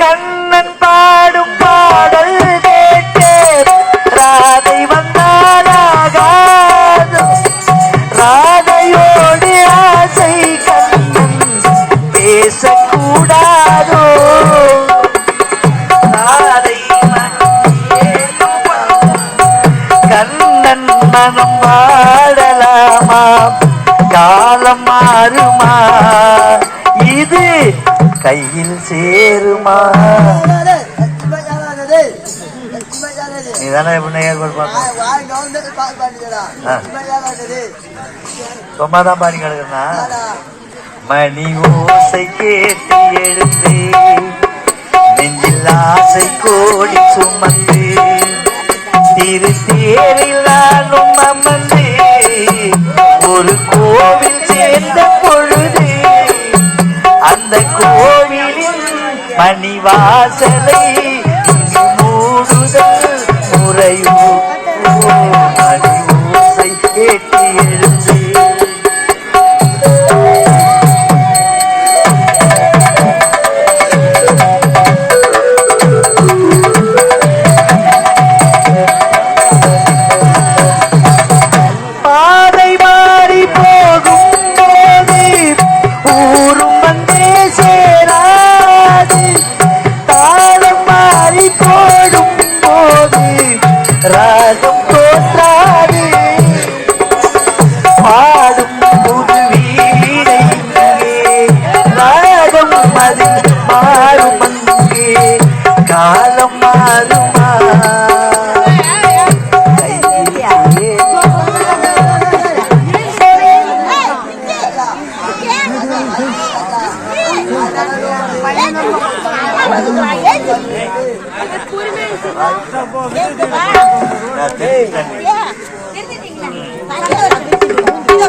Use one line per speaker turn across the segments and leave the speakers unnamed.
கண்ணன் பாடும் பாடல் கேட்டு. ராதை வந்தாராகாது ராதையோடு ஆசை கண்ணன் பேசக்கூடாதோ. ராதை கண்ணன் மனம் பாடலாமா காலம் மாறுமா? இது கையில் சேருமா? நீ தானே எப்படி ஏற்பாடு சும்மா தான் பாடி கிடக்குறா மணி ஓசை கேட்டு எடுத்து நெஞ்சில் ஆசை கோடி சுமந்து திரு தேரில் நானும் அமர்ந்து ஒரு கோவில் கோவிலின் மணிவாசலை மூடுதல் முறையோ.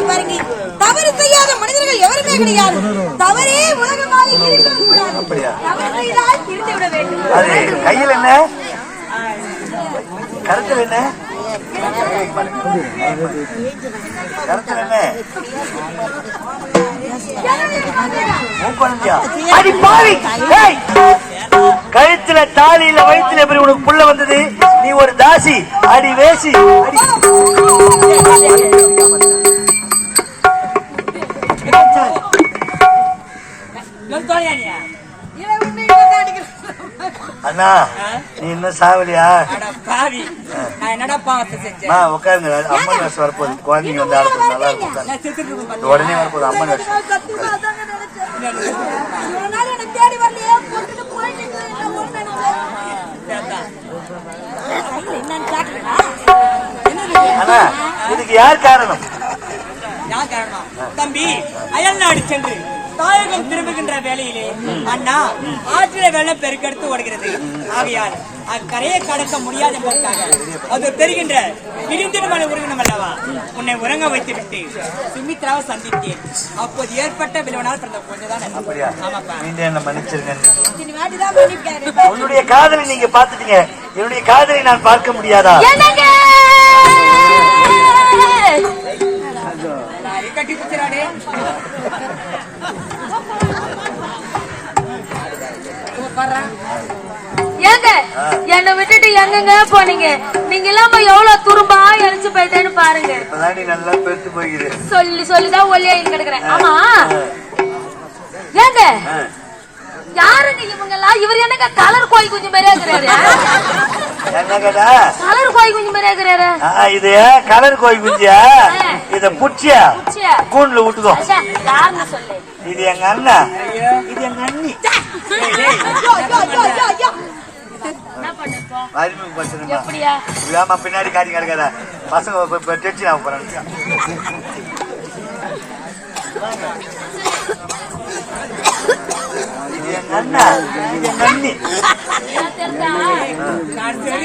பாருங்க, தவறு செய்யாத மனிதர்கள் எவருமே கிடையாது தவறே உலகமாக கூடாது தவறு செய்தால் இருந்து விட வேண்டும்
அது கையில் என்ன கருத்தில் என்ன கருத்தில் என்ன மூக்குழந்தையா? அடி பாவி கழுத்துல தாலியில வயிற்றுல எப்படி உனக்கு புள்ள வந்தது? நீ ஒரு தாசி அடி வேசி. அடி. அண்ணா நீ இன்னும் சாவலியா உட்காருங்க. அம்மன் வருஷம் வரப்போகுது. குழந்தைங்க வந்து ஆடப்போகுது நல்லா இருக்கும் உடனே வரப்போகுது. அம்மன் வருஷம் இதுக்கு யார் காரணம்?
யார் காரணம்? தம்பி அயல் நாடு சென்று. தாயகம் திரும்புகின்ற வேளையிலே அண்ணா ஆற்றில வெள்ளம் பெருக்கெடுத்து ஓடுகிறது. ஆகையால் அக்கரையை கடக்க முடியாது என்பதற்காக அது தெரிகின்ற இடிந்திருமலை உருகினம் அல்லவா? உன்னை உறங்க வைத்து விட்டு சுமித்ராவை சந்தித்தேன். அப்போது ஏற்பட்ட விளைவனால் பிறந்த கொஞ்சம்
அப்படியா?
ஆமாப்பா.
மீண்டும் என்ன மன்னிச்சிருங்க.
இத்தனை வாட்டிதான் மன்னிப்பு கேக்குறேன்.
உன்னுடைய காதலை நீங்க பாத்துட்டீங்க என்னுடைய காதலை நான் பார்க்க முடியாதா?
ஏங்க என்னை விட்டுட்டு எங்கங்க போனீங்க? நீங்க இல்லாம எவ்வளவு துரும்பா எரிச்சு போயிட்டேன்னு பாருங்க.
நல்லா பெருத்து போய்கிது
சொல்லி சொல்லிதான் ஒல்லியா கிடக்குறேன். ஆமா. ஏங்க யாருங்க இவங்க எல்லாம் இவர் என்னங்க கலர் கோய் குஞ்சு மாதிரியா இருக்கிறாரு? கலர் கோய் குஞ்சு மாதிரியா இருக்கிறாரு?
இது கலர் கோழி குஞ்சியா? இத புடிச்சியா? கூண்டுல விட்டுக்கோ
அச்சா, யாருன்னு சொல்லு.
இது எங்க அண்ணா? இது எங்க அண்ணி.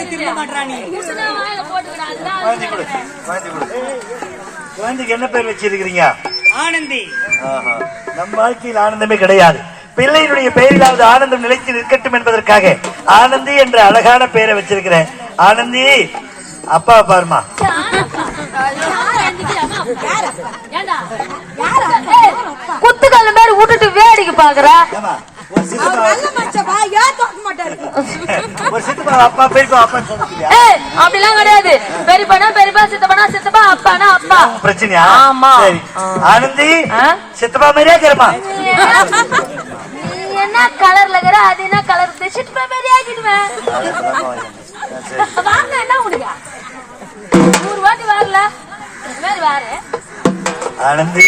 திரும்ப மாட்டா நீ.
புருஷனை வாயில போட்டுக்கிறான் அதுதான்
குழந்தை கொடு குழந்தை கொடு. குழந்தைக்கு என்ன பேர் வச்சிருக்கிறீங்க?
ஆனந்தி.
ஆஹா. நம் வாழ்க்கையில் ஆனந்தமே கிடையாது. பிள்ளையினுடைய பெயரிலாவது ஆனந்தம் நிலைத்து நிற்கட்டும் என்பதற்காக ஆனந்தி என்ற அழகான பெயரை வச்சிருக்கிறேன். ஆனந்தி அப்பா பாருமா.
குத்துக்கல்ல மாதிரி விட்டுட்டு வேடிக்கை பாக்குற அப்படிலாம் கிடையாது. பெரியப்பானா பெரியப்பா சித்தப்பானா சித்தப்பா அப்பானா அப்பா.
பிரச்சனையா?
ஆமா.
ஆனந்தி? சித்தப்பா மாதிரியா
என்ன கலர்ல இருக்கிற அது என்ன கலர் பெட்ஷீட் மாதிரி ஆக்கிடுவேன். வாங்க என்ன உனக்கு நூறு வாட்டி வரல. இது மாதிரி வாரு
ஆனந்தி